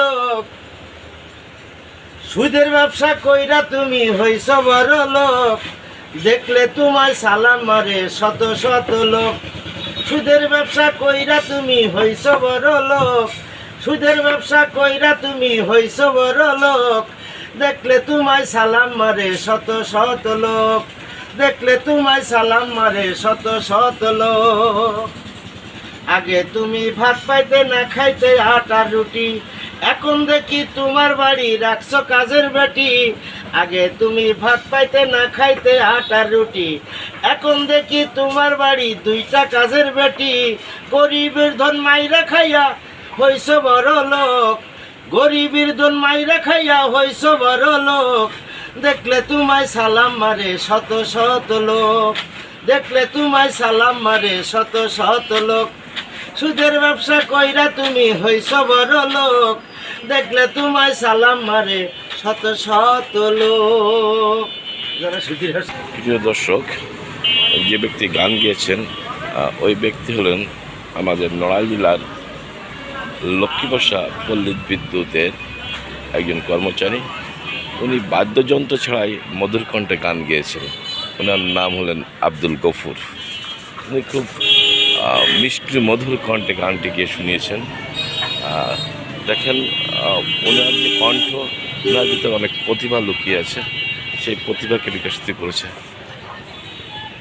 লোক। সুদের ব্যবসা কইরা তুমি হইছ বড় লোক। দেখলে তোমায় সালাম মারে শত শত লোক। সুদের ব্যবসা কইরা তুমি হইছ বড় লোক। সুদের ব্যবসা কইরা তুমি হইছ বড় লোক। দেখলে তোমায় সালাম মারে শত শত লোক। দেখলে তোমায় সালাম মারে শত শত লোক। আগে তুমি ভাত পাইতে, না খাইতে আটা রুটি। এখন দেখি তোমার বাড়ি রাখছো কাজের বেটি। আগে তুমি ভাত পাইতে, না খাইতে আটা রুটি। এখন দেখি তোমার বাড়ি দুইটা কাজের বেটি। গরিবের ধন মাইরা খাইয়া হইছ বড় লোক। গরিবের ধন মাইরা খাইয়া হইছ বড় লোক। দেখলে তোমায় সালাম মারে শত শত লোক। দেখলে তোমায় সালাম মারে শত শত লোক। সুদের ব্যবসা কইরা তুমি হইছ বড় লোক। দেখলে তোমায় সালাম মারে শত শত লোক। প্রিয় দর্শক, যে ব্যক্তি গান গেয়েছেন ওই ব্যক্তি হলেন আমাদের নড়াইল জেলার লক্ষ্মীবসা পল্লী বিদ্যুতের একজন কর্মচারী। উনি বাদ্যযন্ত্র ছাড়াই মধুর কণ্ঠে গান গেয়েছেন। ওনার নাম হলেন আব্দুল গফুর। উনি খুব মিষ্টি মধুর কণ্ঠে গানটি গিয়ে শুনিয়েছেন। দেখেন ওনার যে কণ্ঠ, ওনার ভিতরে অনেক প্রতিভা লুকিয়ে আছে, সেই প্রতিভাকে বিকশিত করেছে।